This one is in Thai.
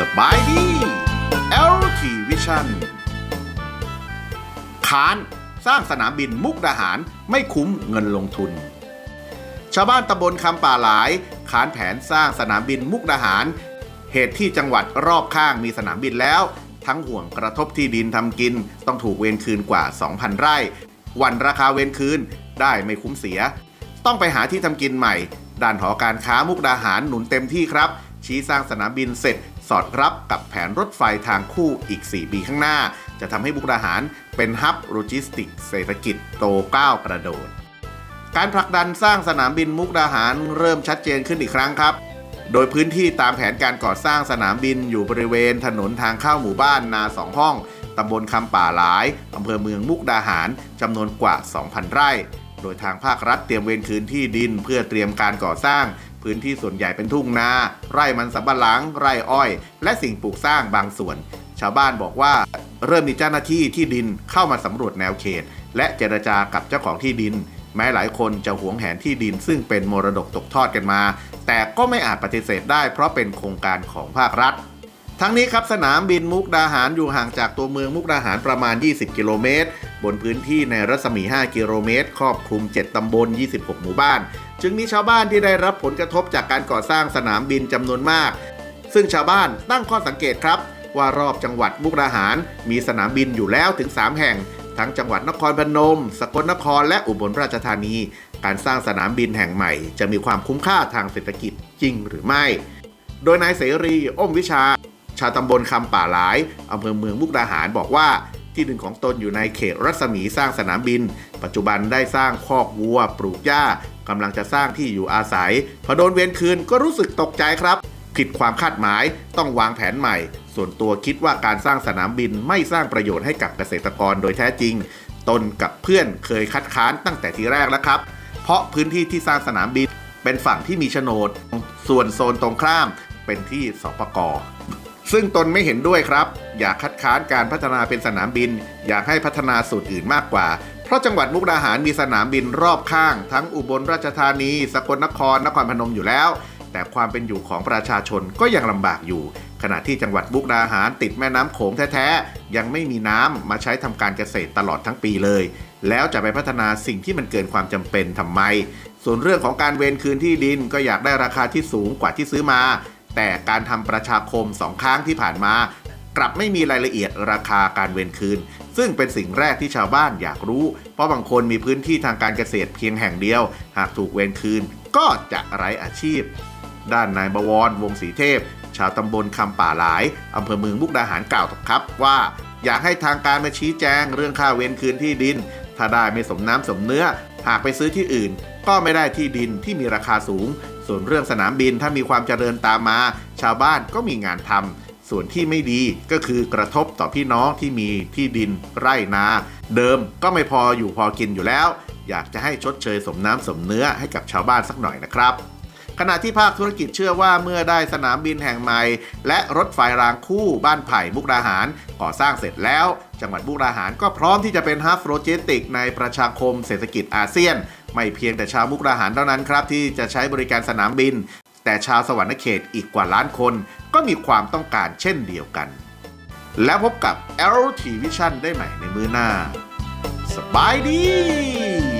สบายดี LT Vision ค้านสร้างสนามบินมุกดาหารไม่คุ้มเงินลงทุน ชาวบ้านตำบลคำป่าหลายขานแผนสร้างสนามบินมุกดาหาร เหตุที่จังหวัดรอบข้างมีสนามบินแล้ว ทั้งห่วงกระทบที่ดินทำกิน ต้องถูกเวรคืนกว่า 2,000 ไร่ วันราคาเวรคืนได้ไม่คุ้มเสีย ต้องไปหาที่ทำกินใหม่ ด้านหอการค้ามุกดาหารหนุนเต็มที่ครับ ชี้สร้างสนามบินเสร็จ สอดรับกับแผนรถไฟทางคู่อีก 4 ปีข้างหน้า จะทำให้มุกดาหารเป็นฮับโลจิสติก เศรษฐกิจโตก้าวกระโดดการผลักดันสร้างสนามบินมุกดาหารเริ่มชัดเจนขึ้นอีกครั้งครับ โดยพื้นที่ตามแผนการก่อสร้างสนามบินอยู่บริเวณถนนทางเข้าหมู่บ้านนาสองห้องตำบลคำป่าหลายอำเภอเมืองมุกดาหารจำนวนกว่า 2,000 ไร่ โดยทางภาครัฐเตรียมเวรคืนที่ดินเพื่อเตรียมการก่อสร้าง พื้นที่ส่วนใหญ่เป็นทุ่งนา ไร่มันสำปะหลัง ไร่อ้อย และสิ่งปลูกสร้างบางส่วน ชาวบ้านบอกว่า เริ่มมีเจ้าหน้าที่ที่ดินเข้ามาสำรวจแนวเขต และเจรจากับเจ้าของที่ดิน แม้หลายคนจะหวงแหนที่ดินซึ่งเป็นมรดกตกทอดกันมา แต่ก็ไม่อาจปฏิเสธได้เพราะเป็นโครงการของภาครัฐ ทั้งนี้ครับสนามบินมุกดาหารอยู่ห่างจากตัวเมืองมุกดาหารประมาณ 20 กิโลเมตร บนพื้นที่ในรัศมี 5 กิโลเมตร ครอบคลุม 7 ตำบล 26 หมู่บ้าน จึงมีชาวบ้านที่ได้รับผลกระทบจากการก่อสร้างสนามบินจำนวนมาก ซึ่งชาวบ้านตั้งข้อสังเกตครับว่ารอบจังหวัดมุกดาหาร มีสนามบินอยู่แล้วถึง 3 แห่ง ทั้งจังหวัดนครพนม สกลนคร และอุบลราชธานี การสร้างสนามบินแห่งใหม่ จะมีความคุ้มค่าทางเศรษฐกิจจริงหรือไม่ โดยนายเสรีอ้มวิชา ชาวตำบลคำป่าหลายอำเภอเมืองมุกดาหารบอกว่าที่ดินของตนอยู่ในเขตรัศมีสร้างสนามบิน ปัจจุบันได้สร้างคอกวัว ปลูกหญ้ากำลังจะสร้างที่อยู่อาศัย พอโดนเวียนคืนก็รู้สึกตกใจครับ ผิดความคาดหมายต้องวางแผนใหม่ ส่วนตัวคิดว่าการสร้างสนามบินไม่สร้างประโยชน์ให้กับเกษตรกรโดยแท้จริง ตนกับเพื่อนเคยคัดค้านตั้งแต่ทีแรกแล้วครับ เพราะพื้นที่ที่สร้างสนามบินเป็นฝั่งที่มีโฉนด ส่วนโซนตรงข้ามเป็นที่สปกซึ่งตนไม่เห็นด้วยครับ อยากคัดค้านการพัฒนาเป็นสนามบิน อยากให้พัฒนาสูตรอื่นมากกว่า เพราะจังหวัดมุกดาหารมีสนามบินรอบข้าง ทั้งอุบลราชธานี สกลนคร นครพนมอยู่แล้ว แต่ความเป็นอยู่ของประชาชนก็ยังลำบากอยู่ ขณะที่จังหวัดมุกดาหารติดแม่น้ำโขงแท้ๆ ยังไม่มีน้ำมาใช้ทำการเกษตรตลอดทั้งปีเลย แล้วจะไปพัฒนาสิ่งที่มันเกินความจำเป็นทำไม ส่วนเรื่องของการเวนคืนที่ดินก็อยากได้ราคาที่สูงกว่าที่ซื้อมา แต่การทำประชาคมสองครั้งที่ผ่านมา กลับไม่มีรายละเอียดราคาการเวนคืนซึ่งเป็นสิ่งแรกที่ชาวบ้านอยากรู้ เพราะบางคนมีพื้นที่ทางการเกษตรเพียงแห่งเดียว หากถูกเวนคืนก็จะไร้อาชีพ ด้านนายบวรวงศรีเทพ ชาวตำบลคำป่าหลายอำเภอเมืองมุกดาหารกล่าวครับว่า อยากให้ทางการมาชี้แจงเรื่องค่าเวนคืนที่ดิน ถ้าได้ไม่สมน้ำสมเนื้อ หากไปซื้อที่อื่น ก็ไม่ได้ที่ดินที่มีราคาสูง ส่วนเรื่องสนามบินถ้ามีความเจริญตามมา ชาวบ้านก็มีงานทำส่วนที่ไม่ดีก็คือกระทบต่อพี่น้องที่มีที่ดินไร่นา เดิมก็ไม่พออยู่พอกินอยู่แล้ว อยากจะให้ชดเชยสมน้ำสมเนื้อให้กับชาวบ้านสักหน่อยนะครับ ขณะที่ภาคธุรกิจเชื่อว่าเมื่อได้สนามบินแห่งใหม่ และรถไฟรางคู่บ้านไผ่มุกดาหารก่อสร้างเสร็จแล้ว จังหวัดมุกดาหารก็พร้อมที่จะเป็นฮับโลจิสติก ในประชาคมเศรษฐกิจอาเซียน ไม่เพียงแต่ชาวมุกดาหารเท่านั้นครับ ที่จะใช้บริการสนามบิน แต่ชาวสวรรณเขตอีกกว่าล้านคน ก็มีความต้องการเช่นเดียวกัน แล้วพบกับ LT Vision ได้ใหม่ในมือหน้า สบายดี